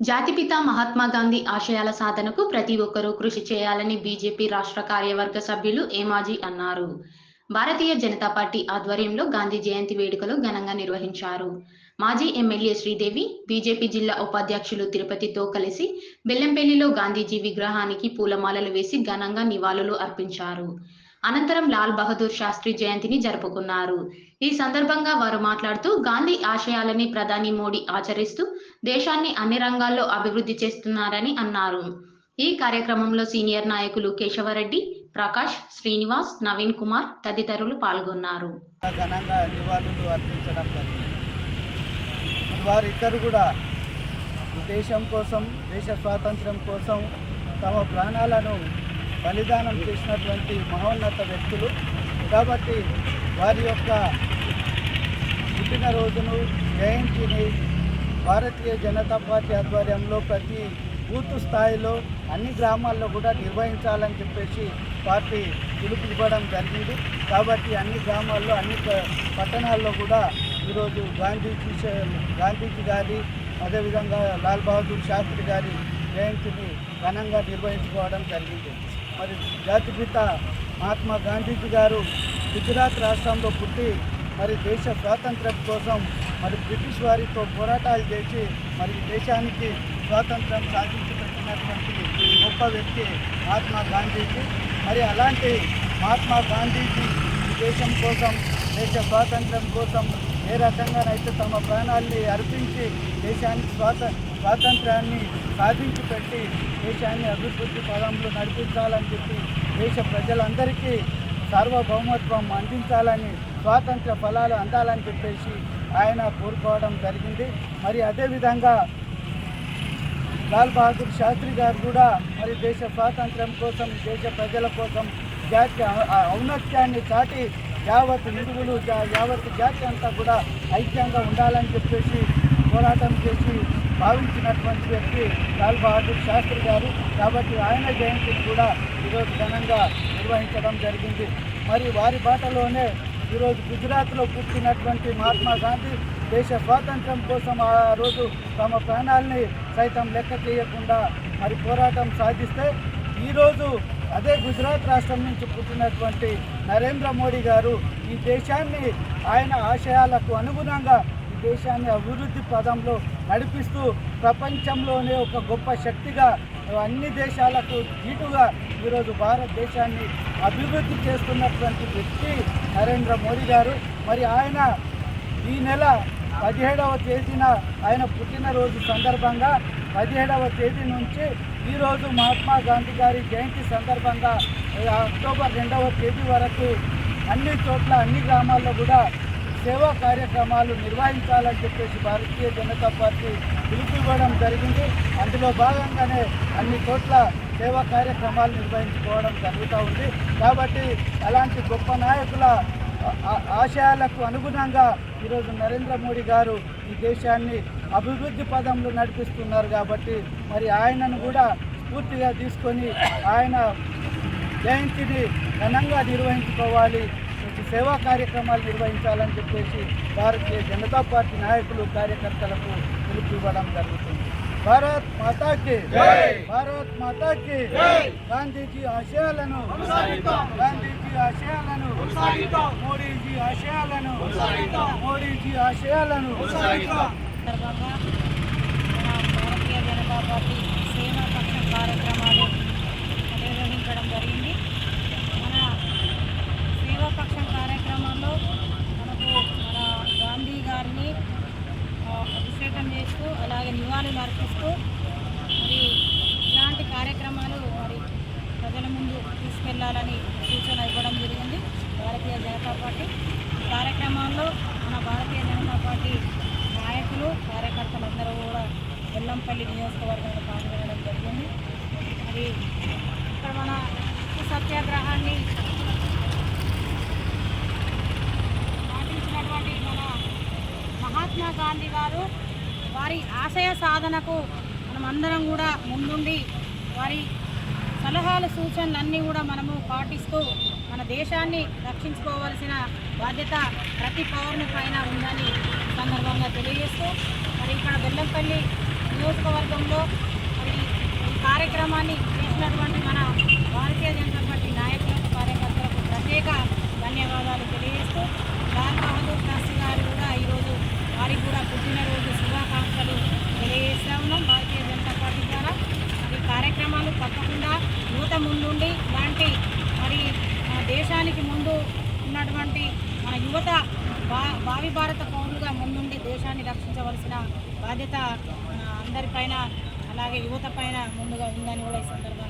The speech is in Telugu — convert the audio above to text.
జాతిపిత మహాత్మా గాంధీ ఆశయాల సాధనకు ప్రతి ఒక్కరూ కృషి చేయాలని బీజేపీ రాష్ట్ర కార్యవర్గ సభ్యులు ఏమాజీ అన్నారు. భారతీయ జనతా పార్టీ ఆధ్వర్యంలో గాంధీ జయంతి వేడుకలు ఘనంగా నిర్వహించారు. మాజీ ఎమ్మెల్యే శ్రీదేవి బీజేపీ జిల్లా ఉపాధ్యక్షులు తిరుపతితో కలిసి బెల్లంపల్లిలో గాంధీజీ విగ్రహానికి పూలమాలలు వేసి ఘనంగా నివాళులు అర్పించారు. అనంతరం లాల్ బహదూర్ శాస్త్రి జయంతిని జరుపుకున్నారు. ఈ సందర్భంగా వారు మాట్లాడుతూ గాంధీ ఆశయాలని ప్రధాని మోడీ ఆచరిస్తూ దేశాన్ని అన్ని రంగాల్లో అభివృద్ధి చేస్తున్నారని అన్నారు. ఈ కార్యక్రమంలో సీనియర్ నాయకులు కేశవరెడ్డి ప్రకాష్ శ్రీనివాస్ నవీన్ కుమార్ తదితరులు పాల్గొన్నారు. వారిద్దరు కూడా దేశం కోసం దేశ స్వాతంత్రం కోసం తమ ప్రాణాలను బలిదానం చేసినటువంటి మహోన్నత వ్యక్తులు. కాబట్టి వారి యొక్క పుట్టినరోజును జయంతిని భారతీయ జనతా పార్టీ ఆధ్వర్యంలో ప్రతి బూత్ స్థాయిలో అన్ని గ్రామాల్లో కూడా నిర్వహించాలని చెప్పేసి పార్టీ పిలుపు ఇవ్వడం జరిగింది. కాబట్టి అన్ని గ్రామాల్లో అన్ని ప- పట్టణాల్లో కూడా ఈరోజు గాంధీజీ గాంధీజీ గారి అదేవిధంగా లాల్ బహదూర్ శాస్త్రి గారి జయంతిని ఘనంగా నిర్వహించుకోవడం జరిగింది. మరి జాతిపిత మహాత్మా గాంధీజీ గారు గుజరాత్ రాష్ట్రంలో పుట్టి మరి దేశ స్వాతంత్ర్యం కోసం మరి బ్రిటిష్ వారితో పోరాటాలు చేసి మరి దేశానికి స్వాతంత్రం సాధించి పెట్టినటువంటి గొప్ప వ్యక్తి మహాత్మా గాంధీజీ. మరి అలాంటి మహాత్మా గాంధీజీ దేశం కోసం దేశ స్వాతంత్ర్యం కోసం ఏ రకంగానైతే తమ ప్రాణాల్ని అర్పించి దేశానికి స్వాత స్వాతంత్రాన్ని సాధించి పెట్టి దేశాన్ని అభివృద్ధి పదంలో నడిపించాలని చెప్పి దేశ ప్రజలందరికీ సార్వభౌమత్వం అందించాలని స్వాతంత్ర ఫలాలు అందాలని చెప్పేసి ఆయన కోరుకోవడం జరిగింది. మరి అదేవిధంగా లాల్ బహదూర్ శాస్త్రి గారు కూడా మరి దేశ స్వాతంత్ర్యం కోసం దేశ ప్రజల కోసం జాతి ఔన్నత్యాన్ని చాటి యావత్ హిందువులు యావత్ జాతి అంతా కూడా ఐక్యంగా ఉండాలని చెప్పేసి పోరాటం చేసి భావించినటువంటి వ్యక్తి లాల్ బహదూర్ శాస్త్రి గారు. కాబట్టి ఆయన జయంతిని కూడా ఈరోజు ఘనంగా నిర్వహించడం జరిగింది. మరి వారి బాటలోనే ఈరోజు గుజరాత్లో పుట్టినటువంటి మహాత్మా గాంధీ దేశ స్వాతంత్రం కోసం ఆ రోజు తమ ప్రాణాలని సైతం లెక్క చేయకుండా మరి పోరాటం సాధిస్తే ఈరోజు అదే గుజరాత్ రాష్ట్రం నుంచి పుట్టినటువంటి నరేంద్ర మోడీ గారు ఈ దేశాన్ని ఆయన ఆశయాలకు అనుగుణంగా దేశాన్ని అభివృద్ధి పదంలో నడిపిస్తూ ప్రపంచంలోనే ఒక గొప్ప శక్తిగా అన్ని దేశాలకు ధీటుగా ఈరోజు భారతదేశాన్ని అభివృద్ధి చేస్తున్నటువంటి వ్యక్తి నరేంద్ర మోడీ గారు. మరి ఆయన ఈ నెల పదిహేడవ తేదీన ఆయన పుట్టినరోజు సందర్భంగా పదిహేడవ తేదీ నుంచి ఈరోజు మహాత్మా గాంధీ గారి జయంతి సందర్భంగా అక్టోబర్ రెండవ తేదీ వరకు అన్ని చోట్ల అన్ని గ్రామాల్లో కూడా సేవా కార్యక్రమాలు నిర్వహించాలని చెప్పేసి భారతీయ జనతా పార్టీ పిలుపువ్వడం జరిగింది. అందులో భాగంగానే అన్ని చోట్ల సేవా కార్యక్రమాలు నిర్వహించుకోవడం జరుగుతూ ఉంది. కాబట్టి అలాంటి గొప్ప నాయకుల ఆశయాలకు అనుగుణంగా ఈరోజు నరేంద్ర మోడీ గారు ఈ దేశాన్ని అభివృద్ధి పదంలో నడిపిస్తున్నారు కాబట్టి మరి ఆయనను కూడా స్ఫూర్తిగా తీసుకొని ఆయన జయంతిని ఘనంగా నిర్వహించుకోవాలి. సేవా కార్యక్రమాలు నిర్వహించాలని చెప్పేసి భారతీయ జనతా పార్టీ నాయకులు కార్యకర్తలకు పిలుపు ఇవ్వడం జరుగుతుంది. భారత్ మాతాకి భారత్ మాతాకి గాంధీజీ ఆశయాలను గాంధీజీ ఆశయాలను మోడీజీ ఆశయాలను మోడీజీ ఆశయాలను సందర్భంగా మన భారతీయ జనతా పార్టీ సేవా పక్షం కార్యక్రమాలు నిర్వహించడం జరిగింది మన సేవా పక్షం కార్యక్రమంలో మనకు మన గాంధీ గారిని ఆ, అభిషేకం చేస్తూ అలాగే నివాళులు మరి ఇలాంటి కార్యక్రమాలు మరి ప్రజల ముందు తీసుకెళ్ళాలని సూచన ఇవ్వడం జరిగింది. భారతీయ జనతా పార్టీ కార్యక్రమాల్లో మన భారతీయ జనతా పార్టీ నాయకులు కార్యకర్తలందరూ కూడా బెల్లంపల్లి నియోజకవర్గంలో పాల్గొనడం జరిగింది. మరి ఇక్కడ మన ఉప్పు సత్యాగ్రహాన్ని పాటించినటువంటి మన మహాత్మా గాంధీ గారు వారి ఆశయ సాధనకు మనమందరం కూడా ముందుండి వారి సలహాలు సూచనలన్నీ కూడా మనము పాటిస్తూ మన దేశాన్ని రక్షించుకోవాల్సిన బాధ్యత ప్రతి పౌరుని పైన ఉందని సందర్భంగా తెలియజేస్తూ మరి ఇక్కడ బెల్లంపల్లి నియోజకవర్గంలో మరి ఈ కార్యక్రమాన్ని చేసినటువంటి మన భారతీయ జనతా పార్టీ నాయకులకు కార్యకర్తలకు ప్రత్యేక ధన్యవాదాలు తెలియజేస్తూ లాల్ బహదూర్ శాస్త్రి గారు కూడా ఈరోజు వారికి కూడా యువత భావి భారత పౌరులుగా ముందుండి దేశాన్ని రక్షించవలసిన బాధ్యత అందరిపైన అలాగే యువత పైన ముందుగా ఉందని కూడా ఈ సందర్భంగా